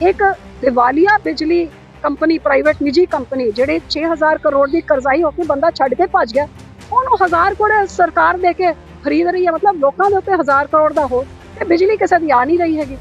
ਇੱਕ ਦਿਵਾਲੀਆ ਬਿਜਲੀ company private ਨਿੱਜੀ ਕੰਪਨੀ ਜਿਹੜੇ 6000 ਕਰੋੜ ਦੀ ਕਰਜ਼ਾਈ ਹੋ ਕੇ ਬੰਦਾ ਛੱਡ ਕੇ ਭੱਜ ਗਿਆ। ਉਹਨੂੰ 1000 ਕਰੋੜ ਸਰਕਾਰ ਦੇ ਕੇ ਖਰੀਦ ਰਹੀ ਹੈ ਮਤਲਬ ਲੋਕਾਂ ਦੇ ਉੱਤੇ 1000 ਕਰੋੜ ਦਾ ਹੋ ਤੇ ਬਿਜਲੀ ਕਿਸੇ ਦੀ ਆ ਨਹੀਂ ਰਹੀ ਹੈਗੀ।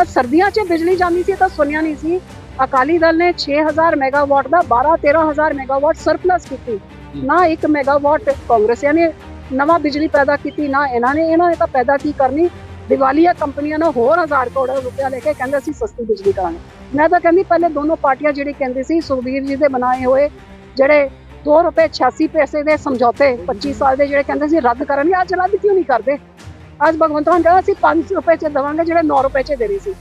ਅੱਜ ਸਰਦੀਆਂ 'ਚ ਬਿਜਲੀ ਜਾਂਦੀ ਸੀ ਤਾਂ ਸੁਣਿਆ ਨਹੀਂ ਸੀ। ਅਕਾਲੀ ਦਲ ਨੇ 6000 ਮੈਗਾਵਾਟ ਦਾ 12 13000 ਮੈਗਾਵਾਟ ਸਰਪਲਸ ਕੀਤੀ। ਨਾ 1 ਮੈਗਾਵਾਟ ਕਾਂਗਰਸੀਆਂ ਨੇ ਨਵਾਂ ਬਿਜਲੀ ਪੈਦਾ ਕੀਤੀ ਨਾ ਇਹਨਾਂ ਨੇ ਇਹਨਾਂ ਨੇ ਤਾਂ ਪੈਦਾ ਕੀ ਕਰਨੀ? ਦੀਵਾਲੀਆ ਕੰਪਨੀਆਂ ਨੂੰ ਹੋਰ ਹਜ਼ਾਰ ਕਰੋੜ ਰੁਪਇਆ ਲੈ ਕੇ ਕਹਿੰਦੇ ਸੀ ਸਸਤੀ ਬਿਜਲੀ ਕਰਾਂਗੇ। ਮੈਂ ਤਾਂ ਕਹਿੰਦੀ ਪਹਿਲੇ ਦੋਨੋਂ ਪਾਰਟੀਆਂ ਜਿਹੜੀ ਕਹਿੰਦੀ ਸੀ, ਸੁਖਬੀਰ ਜੀ ਦੇ ਬਣਾਏ ਹੋਏ ਜਿਹੜੇ 2 ਰੁਪਏ 86 ਪੈਸੇ ਦੇ ਸਮਝੌਤੇ 25 ਸਾਲ ਦੇ ਜਿਹੜੇ ਕਹਿੰਦੇ ਸੀ, ਰੱਦ ਕਰਨਗੇ, ਅੱਜ ਰੱਦ ਕਿਉਂ ਨਹੀਂ ਕਰਦੇ? ਅੱਜ ਭਗਵੰਤ ਮਾਨ ਕਹਿੰਦਾ ਅਸੀਂ 5 ਰੁਪਏ ਚ ਦੇਵਾਂਗੇ ਜਿਹੜੇ 9 ਰੁਪਏ ਚ ਦੇ ਰਹੀ ਸੀ।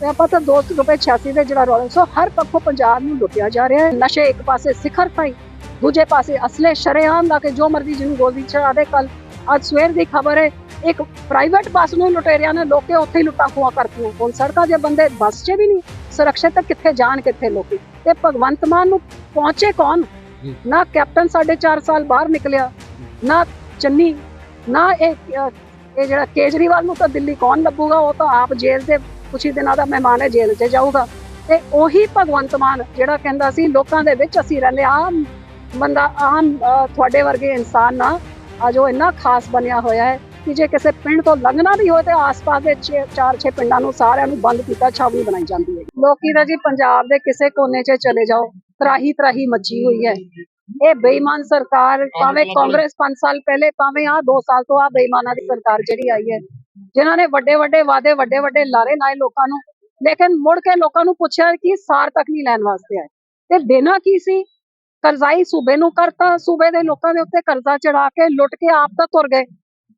ਤੇ ਆਪਾਂ ਤਾਂ 2 ਰੁਪਏ 86 ਦੇ ਜਿਹੜਾ ਰੌਲਾ ਸੋ ਹਰ ਪੱਖੋਂ ਪੰਜਾਬ ਨੂੰ ਲੁੱਟਿਆ ਜਾ ਰਿਹਾ ਹੈ। ਨਸ਼ੇ ਇੱਕ ਪਾਸੇ, ਸਿਖਰ ਥਾਈ ਦੂਜੇ ਪਾਸੇ ਅਸਲੇ ਸ਼ਰੇਆਮ ਦਾ ਕਿ ਜੋ ਮਰਜ਼ੀ ਜਿਹਨੂੰ ਗੋਲੀ ਚੜਾ ਦੇ ਕੱਲ ਅੱਜ ਸਵੇਰ ਦੀ ਖਬਰ ਹੈ ਇੱਕ ਪ੍ਰਾਈਵੇਟ ਬੱਸ ਨੂੰ ਲੁਟੇਰਿਆਂ ਨੇ ਲੋਕੇ ਉੱਥੇ ਹੀ ਲੁੱਟਾਂ ਖੋਆ ਕਰਤੀਆਂ। ਹੁਣ ਸੜਕਾਂ ਦੇ ਬੰਦੇ ਬੱਸ 'ਚ ਵੀ ਨਹੀਂ ਸੁਰੱਖਿਅਤ ਕਿੱਥੇ ਜਾਣ ਕਿੱਥੇ ਲੋਕੀ। ਤੇ ਭਗਵੰਤ ਮਾਨ ਨੂੰ ਪਹੁੰਚੇ ਕੌਣ। ਨਾ ਕੈਪਟਨ ਸਾਢੇ ਚਾਰ ਸਾਲ ਬਾਹਰ ਨਿਕਲਿਆ ਨਾ ਚੰਨੀ ਨਾ ਇਹ ਇਹ ਜਿਹੜਾ ਕੇਜਰੀਵਾਲ ਨੂੰ ਤਾਂ ਦਿੱਲੀ ਕੌਣ ਲੱਭੂਗਾ? ਉਹ ਤਾਂ ਆਪ ਜੇਲ੍ਹ ਦੇ ਕੁਛ ਹੀ ਦਿਨਾਂ ਦਾ ਮਹਿਮਾਨ ਹੈ ਜੇਲ੍ਹ 'ਚ ਜਾਊਗਾ। ਤੇ ਉਹੀ ਭਗਵੰਤ ਮਾਨ ਜਿਹੜਾ ਕਹਿੰਦਾ ਸੀ ਲੋਕਾਂ ਦੇ ਵਿੱਚ ਅਸੀਂ ਰਹਿੰਦੇ ਆਮ ਬੰਦਾ ਆਮ ਤੁਹਾਡੇ ਵਰਗੇ ਇਨਸਾਨ ਨਾ ਅੱਜ ਉਹ ਇੰਨਾ ਖਾਸ ਬਣਿਆ ਹੋਇਆ ਹੈ ਕਿ ਜੇ ਕਿਸੇ ਪਿੰਡ ਤੋਂ ਲੰਘਣਾ ਵੀ ਹੋਏ ਤੇ ਆਸ-ਪਾਸ ਦੇ 4-6 ਪਿੰਡਾਂ ਨੂੰ ਸਾਰਿਆਂ ਨੂੰ ਬੰਦ ਕੀਤਾ ਛਾਵਣੀ ਬਣਾਈ ਜਾਂਦੀ ਹੈ। ਲੋਕੀ ਤਾਂ ਜੀ ਪੰਜਾਬ ਦੇ ਕਿਸੇ ਕੋਨੇ 'ਚ ਚਲੇ ਜਾਓ ਤਰਾਹੀ ਤਰਾਹੀ ਮੱਚੀ ਹੋਈ ਹੈ। ਇਹ ਬੇਈਮਾਨ ਸਰਕਾਰ ਭਾਵੇਂ ਕਾਂਗਰਸ 5 ਸਾਲ ਪਹਿਲੇ ਭਾਵੇਂ ਆ 2 ਸਾਲ ਤੋਂ ਆ ਬੇਈਮਾਨਾਂ ਦੀ ਸਰਕਾਰ ਜਿਹੜੀ ਆਈ ਹੈ ਜਿਨ੍ਹਾਂ ਨੇ ਵੱਡੇ ਵੱਡੇ ਵਾਅਦੇ ਵੱਡੇ ਵੱਡੇ ਲਾਰੇ ਲਾਏ ਲੋਕਾਂ ਨੂੰ ਲੇਕਿਨ ਮੁੜ ਕੇ ਲੋਕਾਂ ਨੂੰ ਪੁੱਛਿਆ ਕਿ ਸਾਰ ਤੱਕ ਨਹੀਂ ਲੈਣ ਵਾਸਤੇ ਆਏ। ਤੇ ਦੇਣਾ ਕੀ ਸੀ? ਕਰਜ਼ਾਈ ਸੂਬੇ ਨੂੰ ਕਰਤਾ ਸੂਬੇ ਦੇ ਲੋਕਾਂ ਦੇ ਉੱਤੇ ਕਰਜ਼ਾ ਚੜਾ ਕੇ ਲੁੱਟ ਕੇ ਆਪ ਤਾਂ ਤੁਰ ਗਏ।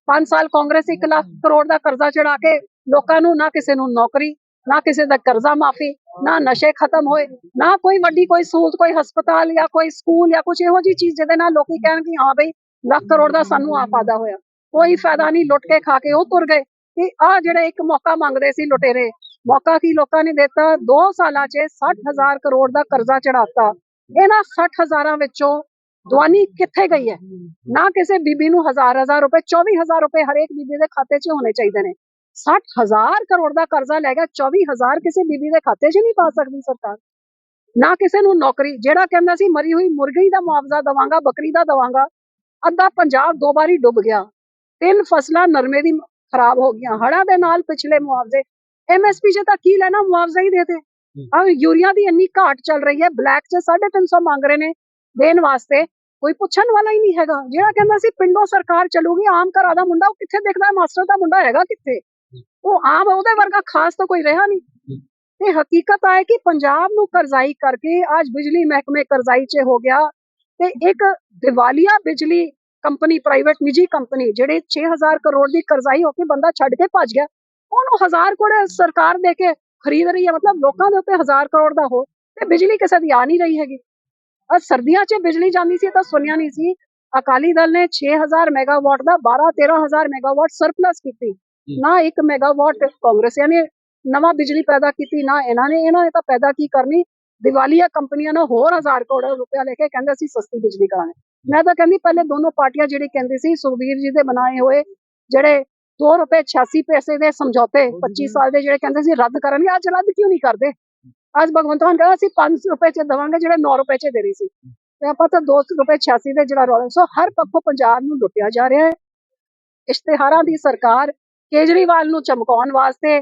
5 ਸਾਲ ਕਾਂਗਰਸ 1 ਲੱਖ ਕਰੋੜ ਦਾ ਕਰਜ਼ਾ ਚੜਾ ਕੇ ਲੋਕਾਂ ਨੂੰ ਨਾ ਕਿਸੇ ਨੂੰ ਨੌਕਰੀ ਨਾ ਕਿਸੇ ਦਾ ਕਰਜ਼ਾ ਮਾਫੀ ਨਾ ਨਸ਼ੇ ਖਤਮ ਹੋਏ ਨਾ ਕੋਈ ਵੱਡੀ ਕੋਈ ਸਹੂਲਤ ਕੋਈ ਹਸਪਤਾਲ ਜਾਂ ਕੋਈ ਸਕੂਲ ਜਾਂ ਕੁਝ ਇਹੋ ਜੀ ਚੀਜ਼ ਜਿਹਦੇ ਨਾਲ ਲੋਕੀ ਕਹਿਣ ਕਿ ਹਾਂ ਬਈ ਲੱਖ ਕਰੋੜ ਦਾ ਸਾਨੂੰ ਆ ਫਾਇਦਾ ਹੋਇਆ। ਕੋਈ ਫਾਇਦਾ ਨਹੀਂ ਲੁੱਟ ਕੇ ਖਾ ਕੇ ਉਹ ਤੁਰ ਗਏ। ਤੇ ਆ ਜਿਹੜੇ ਇੱਕ ਮੌਕਾ ਮੰਗਦੇ ਸੀ ਲੁਟੇਰੇ ਮੌਕਾ ਕੀ ਲੋਕਾਂ ਨੇ ਦਿੱਤਾ? 2 ਸਾਲਾਂ 'ਚ 60000 ਕਰੋੜ ਦਾ ਕਰਜ਼ਾ ਚੜਾਤਾ ਇਹਨਾਂ 60000 ਵਿੱਚੋਂ ਦਵਾਨੀ ਕਿੱਥੇ ਗਈ ਹੈ? ਨਾ ਕਿਸੇ ਬੀਬੀ ਨੂੰ ਹਜ਼ਾਰ ਹਜ਼ਾਰ ਰੁਪਏ 24000 ਰੁਪਏ ਹਰੇਕ ਬੀਬੀ ਦੇ ਖਾਤੇ 'ਚ ਹੋਣੇ ਚਾਹੀਦੇ ਨੇ। 60000 ਕਰੋੜ ਦਾ ਕਰਜ਼ਾ ਲੈ ਗਿਆ 24000 ਕਿਸੇ ਬੀਬੀ ਦੇ ਖਾਤੇ 'ਚ ਨਹੀਂ ਪਾ ਸਕਦੀ ਸਰਕਾਰ। ਨਾ ਕਿਸੇ ਨੂੰ ਨੌਕਰੀ ਜਿਹੜਾ ਕਹਿੰਦਾ ਸੀ ਮਰੀ ਹੋਈ ਮੁਰਗੀ ਦਾ ਮੁਆਵਜ਼ਾ ਦਵਾਂਗਾ ਬੱਕਰੀ ਦਾ ਦਵਾਂਗਾ ਅੱਧਾ ਪੰਜਾਬ ਦੋ ਵਾਰੀ ਡੁੱਬ ਗਿਆ। ਤਿੰਨ ਫਸਲਾਂ ਨਰਮੇ ਦੀ ਖਰਾਬ ਹੋ ਗਈਆਂ। ਹੜ੍ਹਾਂ ਦੇ ਨਾਲ ਪਿਛਲੇ ਮੁਆਵਜ਼ੇ। ਐਮਐਸਪੀ 'ਚ ਤਾਂ ਕੀ ਲੈਣਾ ਮੁਆਵਜ਼ਾ ਹੀ ਦੇਤੇ ਆ ਯੂਰੀਆ ਦੀ ਇੰਨੀ ਘਾਟ ਚੱਲ ਰਹੀ ਹੈ ਬਲੈਕ 'ਚ 350 ਮੰਗ ਰਹੇ ਨੇ। ਦੇਣ ਵਾਸਤੇ ਕੋਈ ਪੁੱਛਣ ਵਾਲਾ ਹੀ ਨਹੀਂ ਹੈਗਾ। ਜਿਹੜਾ ਕਹਿੰਦਾ ਸੀ, ਪਿੰਡੋਂ ਸਰਕਾਰ ਚੱਲੂਗੀ, ਆਮ ਘਰਾਂ ਦਾ ਮੁੰਡਾ, ਉਹ ਕਿੱਥੇ ਦਿਖਦਾ ਹੈ? ਮਾਸਟਰ ਦਾ ਮੁੰਡਾ ਹੈਗਾ ਕਿੱਥੇ? ਉਹ ਆਮ ਉਹਦੇ ਵਰਗਾ ਖਾਸ ਤਾਂ ਕੋਈ ਰਿਹਾ ਨਹੀਂ। ਤੇ ਹਕੀਕਤ ਹੈ ਕਿ ਪੰਜਾਬ ਨੂੰ ਕਰਜ਼ਾਈ ਕਰਕੇ ਅੱਜ ਬਿਜਲੀ ਮਹਿਕਮੇ ਕਰਜ਼ਾਈ 'ਚ ਹੋ ਗਿਆ ਤੇ ਇੱਕ ਦਿਵਾਲੀਆ ਬਿਜਲੀ ਕੰਪਨੀ ਪ੍ਰਾਈਵੇਟ ਨਿੱਜੀ ਕੰਪਨੀ, ਜਿਹੜੇ 6000 ਕਰੋੜ ਦੀ ਕਰਜ਼ਾਈ ਹੋ ਕੇ ਬੰਦਾ ਛੱਡ ਕੇ ਭੱਜ ਗਿਆ, ਉਹਨੂੰ 1000 ਕਰੋੜ ਸਰਕਾਰ ਦੇ ਕੇ ਖਰੀਦ ਰਹੀ ਹੈ। ਮਤਲਬ ਲੋਕਾਂ ਦੇ ਉੱਤੇ 1000 ਕਰੋੜ ਦਾ ਹੋ ਤੇ ਬਿਜਲੀ ਕਿਸੇ ਦੀ ਆ ਨਹੀਂ ਰਹੀ ਹੈਗੀ। ਅੱਜ ਸਰਦੀਆਂ 'ਚ ਬਿਜਲੀ ਜਾਂਦੀ ਸੀ ਤਾਂ ਸੁਣਿਆ ਨਹੀਂ ਸੀ। ਅਕਾਲੀ ਦਲ ਨੇ 6000 ਮੈਗਾਵਾਟ ਦਾ 12 13000 ਮੈਗਾਵਾਟ ਸਰਪਲਸ ਕੀਤੀ। ਨਾ 1 ਮੈਗਾਵਾਟ ਕਾਂਗਰਸੀਆਂ ਨੇ ਨਵਾਂ ਬਿਜਲੀ ਪੈਦਾ ਕੀਤੀ ਨਾ ਇਹਨਾਂ ਨੇ। ਇਹਨਾਂ ਨੇ ਤਾਂ ਪੈਦਾ ਕੀ ਕਰਨੀ? ਦੀਵਾਲੀਆ ਕੰਪਨੀਆਂ ਨੇ ਹੋਰ 1000 ਕਰੋੜ ਰੁਪਇਆ ਲੈ ਕੇ ਕਹਿੰਦੇ ਅਸੀਂ ਸਸਤੀ ਬਿਜਲੀ ਕਰਾਂਗੇ ਮੈਂ ਤਾਂ ਕਹਿੰਦੀ ਪਹਿਲੇ ਦੋਨੋਂ ਪਾਰਟੀਆਂ ਜਿਹੜੀ ਕਹਿੰਦੀ ਸੀ ਸੁਖਬੀਰ ਜੀ ਦੇ ਬਣਾਏ ਹੋਏ ਜਿਹੜੇ 2 ਰੁਪਏ 86 ਪੈਸੇ ਦੇ ਸਮਝੌਤੇ 25 ਸਾਲ ਦੇ ਜਿਹੜੇ ਕਹਿੰਦੇ ਸੀ ਰੱਦ ਕਰਨਗੇ ਅੱਜ ਰੱਦ ਕਿਉਂ ਨਹੀਂ ਕਰਦੇ? ਅੱਜ ਭਗਵੰਤ ਮਾਨ ਕਹਿੰਦਾ ਅਸੀਂ 5 ਰੁਪਏ ਚ ਦੇਵਾਂਗੇ, ਜਿਹੜੇ 9 ਰੁਪਏ ਚ ਦੇ ਰਹੀ ਸੀ। ਤੇ ਆਪਾਂ ਤਾਂ 2 ਰੁਪਏ 86 ਦੇ ਜਿਹੜਾ ਰੌਲਾ ਸੋ ਹਰ ਪੱਖੋਂ ਪੰਜਾਬ ਨੂੰ ਲੁੱਟਿਆ ਜਾ ਰਿਹਾ ਹੈ। ਇਸ਼ਤਿਹਾਰਾਂ ਦੀ ਸਰਕਾਰ ਕੇਜਰੀਵਾਲ ਨੂੰ ਚਮਕਾਉਣ ਵਾਸਤੇ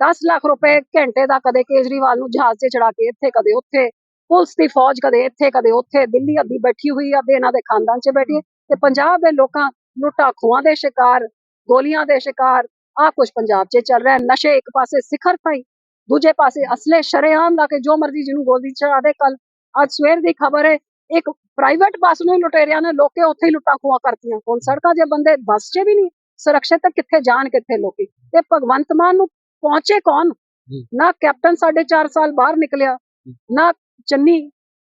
10 ਲੱਖ ਰੁਪਏ ਘੰਟੇ ਦਾ ਕਦੇ ਕੇਜਰੀਵਾਲ ਨੂੰ ਜਹਾਜ਼ 'ਤੇ ਚੜਾ ਕੇ ਇੱਥੇ, ਕਦੇ ਉੱਥੇ। ਪੁਲਿਸ ਦੀ ਫੌਜ ਕਦੇ ਇੱਥੇ, ਕਦੇ ਉੱਥੇ। ਦਿੱਲੀ ਅੱਧੀ ਬੈਠੀ ਹੋਈ ਆ ਤੇ ਇਹਨਾਂ ਦੇ ਖਾਨਦਾਨ 'ਚ ਬੈਠੀ ਤੇ ਪੰਜਾਬ ਦੇ ਲੋਕਾਂ ਲੁੱਟਾ ਖੋਹਾਂ ਦੇ ਸ਼ਿਕਾਰ, ਗੋਲੀਆਂ ਦੇ ਸ਼ਿਕਾਰ ਆ ਕੁਝ ਪੰਜਾਬ 'ਚ ਚੱਲ ਰਿਹਾ ਨਸ਼ੇ ਇੱਕ ਪਾਸੇ ਸਿਖਰ ਤਾਈ ਦੂਜੇ ਪਾਸੇ ਅਸਲੇ ਸ਼ਰੇਆਮ ਦਾ ਕਿ ਜੋ ਮਰਜ਼ੀ ਜਿਹਨੂੰ ਗੋਲੀ ਚੜਾ ਦੇ ਕੱਲ ਅੱਜ ਸਵੇਰ ਦੀ ਖਬਰ ਹੈ ਇੱਕ ਪ੍ਰਾਈਵੇਟ ਬੱਸ ਨੂੰ ਲੁਟੇਰਿਆਂ ਨੇ ਲੋਕੇ ਉੱਥੇ ਹੀ ਲੁੱਟਾਂ ਖੋਹਾਂ ਕਰਤੀਆਂ। ਹੁਣ ਸੜਕਾਂ ਦੇ ਬੰਦੇ ਬੱਸ 'ਚ ਵੀ ਨਹੀਂ ਸੁਰੱਖਿਅਤ ਤਾਂ ਕਿੱਥੇ ਜਾਣ ਕਿੱਥੇ ਲੋਕੀ? ਤੇ ਭਗਵੰਤ ਮਾਨ ਨੂੰ ਪਹੁੰਚੇ ਕੌਣ? ਜੀ। ਨਾ ਕੈਪਟਨ ਸਾਢੇ ਚਾਰ ਸਾਲ ਬਾਹਰ ਨਿਕਲਿਆ ਨਾ ਚੰਨੀ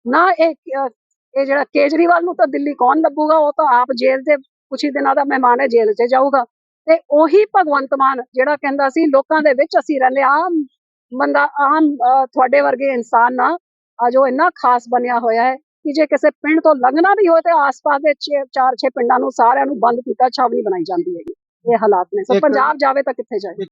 ਨਾ ਇਹ ਜਿਹੜਾ ਕੇਜਰੀਵਾਲ ਨੂੰ ਤਾਂ ਦਿੱਲੀ ਕੌਣ ਲੱਭੂਗਾ? ਉਹ ਤਾਂ ਆਪ ਜੇਲ੍ਹ ਦੇ ਕੁਛ ਹੀ ਦਿਨਾਂ ਦਾ ਮਹਿਮਾਨ ਹੈ ਜੇਲ੍ਹ 'ਚ ਜਾਊਗਾ। ਤੇ ਉਹੀ ਭਗਵੰਤ ਮਾਨ ਜਿਹੜਾ ਕਹਿੰਦਾ ਸੀ ਲੋਕਾਂ ਦੇ ਵਿੱਚ ਅਸੀਂ ਰਹਿੰਦੇ ਆਮ ਬੰਦਾ ਆਮ ਤੁਹਾਡੇ ਵਰਗੇ ਇਨਸਾਨ ਨਾ ਅੱਜ ਇੰਨਾ ਖਾਸ ਬਣਿਆ ਹੋਇਆ ਹੈ ਕਿ ਜੇ ਕਿਸੇ ਪਿੰਡ ਤੋਂ ਲੰਘਣਾ ਵੀ ਹੋਏ ਤੇ ਆਸ-ਪਾਸ ਦੇ 4-6 ਪਿੰਡਾਂ ਨੂੰ ਸਾਰਿਆਂ ਨੂੰ ਬੰਦ ਕੀਤਾ ਛਾਵਣੀ ਬਣਾਈ ਜਾਂਦੀ ਹੈਗੀ। ਇਹ ਹਾਲਾਤ ਨੇ। ਸੋ ਪੰਜਾਬ ਜਾਵੇ ਤਾਂ ਕਿੱਥੇ ਜਾਏ?